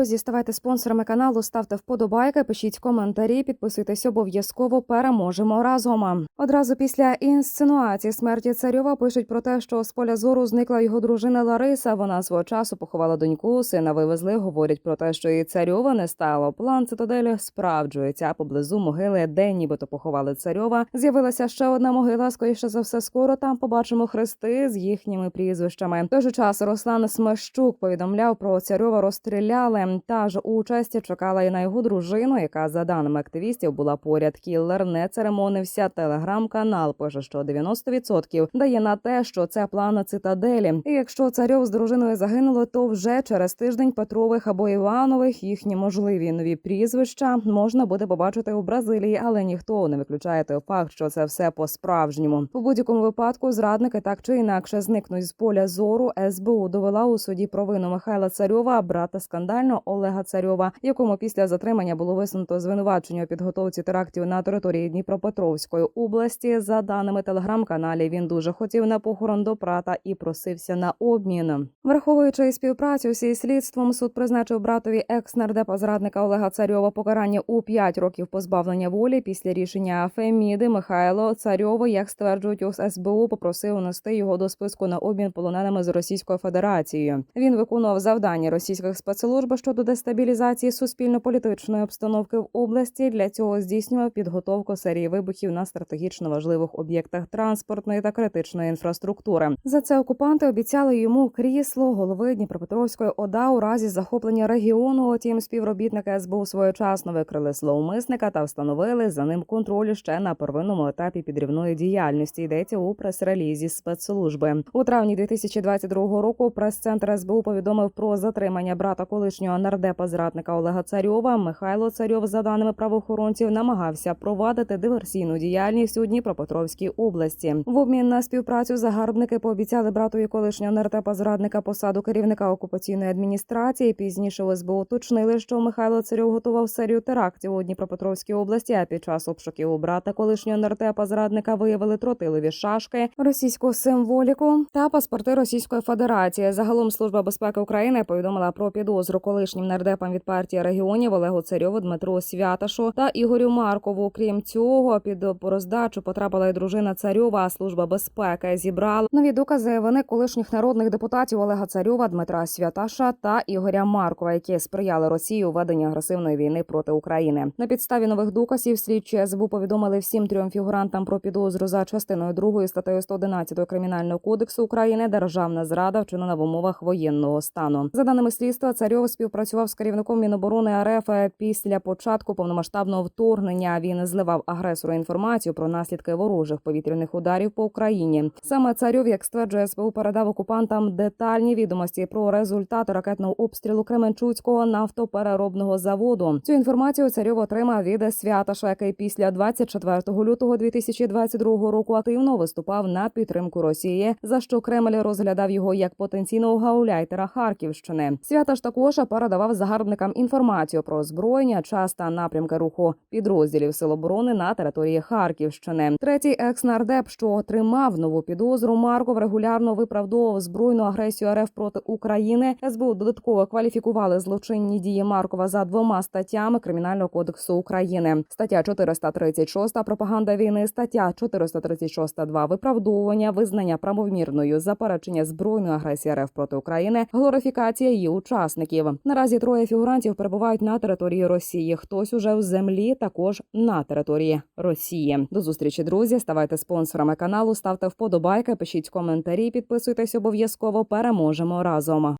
Друзі, ставайте спонсорами каналу, ставте вподобайки, пишіть коментарі, підписуйтесь обов'язково. Переможемо разом. Одразу після інсценуації смерті царьова пишуть про те, що з поля зору зникла його дружина Лариса. Вона свого часу поховала доньку, сина вивезли. Говорять про те, що і царьова не стало. План цитаделі справджується. Поблизу могили, де нібито поховали царьова. З'явилася ще одна могила. Скоріше за все, скоро там побачимо хрести з їхніми прізвищами. В той же час Руслан Смещук повідомляв про царьова розстріляли. Та ж участь чекала і на його дружину, яка за даними активістів була поряд. Кіллер не церемонився. Телеграм-канал пише, що 90% дає на те, що це план цитаделі. І якщо царьов з дружиною загинули, то вже через тиждень Петрових або Іванових їхні можливі нові прізвища можна буде побачити у Бразилії, але ніхто не виключає той факт, що це все по справжньому. У будь-якому випадку зрадники так чи інакше зникнуть з поля зору. СБУ довела у суді провину Михайла Царьова, брата Олега Царьова, якому після затримання було висунуто звинувачення у підготовці терактів на території Дніпропетровської області. За даними телеграм-каналі, він дуже хотів на похорон до брата і просився на обмін. Враховуючи співпрацю зі слідством, суд призначив братові екс-нардепа зрадника Олега Царьова покарання у 5 років позбавлення волі. Після рішення Феміди Михайло Царьова, як стверджують у СБУ, попросив унести його до списку на обмін полоненими з Російською Федерацією. Він виконував завдання російських спецслужб щодо дестабілізації суспільно-політичної обстановки в області. Для цього здійснював підготовку серії вибухів на стратегічно важливих об'єктах транспортної та критичної інфраструктури. За це окупанти обіцяли йому крісло голови Дніпропетровської ОДА у разі захоплення регіону. Утім, співробітники СБУ своєчасно викрили зловмисника та встановили за ним контроль ще на первинному етапі підрівної діяльності. Йдеться у прес-релізі спецслужби у травні 2022 року. Прес-центр СБУ повідомив про затримання брата колишнього нардепа зрадника Олега Царьова. Михайло Царьов, за даними правоохоронців, намагався провадити диверсійну діяльність у Дніпропетровській області. В обмін на співпрацю загарбники пообіцяли братові колишнього нардепа зрадника посаду керівника окупаційної адміністрації. Пізніше в СБУ уточнили, що Михайло Царьов готував серію терактів у Дніпропетровській області. А під час обшуків у брата колишнього нардепа зрадника виявили тротилові шашки, російську символіку та паспорти Російської Федерації. Загалом служба безпеки України повідомила про підозру колишнім нардепам від партії регіонів Олегу Царьову, Дмитру Святашу та Ігорю Маркову. Крім цього, під роздачу потрапила і дружина Царьова. Служба безпеки зібрала нові докази вини колишніх народних депутатів Олега Царьова, Дмитра Святаша та Ігоря Маркова, які сприяли Росії у веденні агресивної війни проти України. На підставі нових доказів слідчі СБУ повідомили всім трьом фігурантам про підозру за частиною 2 статтею 111 кримінального кодексу України державна зрада вчинена в умовах воєнного стану. За даними слідства, царьов співпрацював з керівником Міноборони РФ після початку повномасштабного вторгнення. Він зливав агресору інформацію про наслідки ворожих повітряних ударів по Україні. Саме царьов, як стверджує СБУ, передав окупантам детальні відомості про результати ракетного обстрілу Кременчуцького нафтопереробного заводу. Цю інформацію царьов отримав від Святаша, який після 24 лютого 2022 року активно виступав на підтримку Росії, за що Кремль розглядав його як потенційного гауляйтера Харківщини. Святаш також передавав загарбникам інформацію про озброєння, час та напрямки руху підрозділів Сил оборони на території Харківщини. Третій екс-нардеп, що отримав нову підозру, Марков регулярно виправдовував збройну агресію РФ проти України. СБУ додатково кваліфікували злочинні дії Маркова за двома статтями Кримінального кодексу України. Стаття 436 – пропаганда війни, стаття 436 – 2 виправдовування, визнання правомірною заперечення збройної агресії РФ проти України, глорифікація її учасників. Наразі троє фігурантів перебувають на території Росії. Хтось уже в землі, також на території Росії. До зустрічі, друзі. Ставайте спонсорами каналу, ставте вподобайки, пишіть коментарі, підписуйтесь обов'язково. Переможемо разом.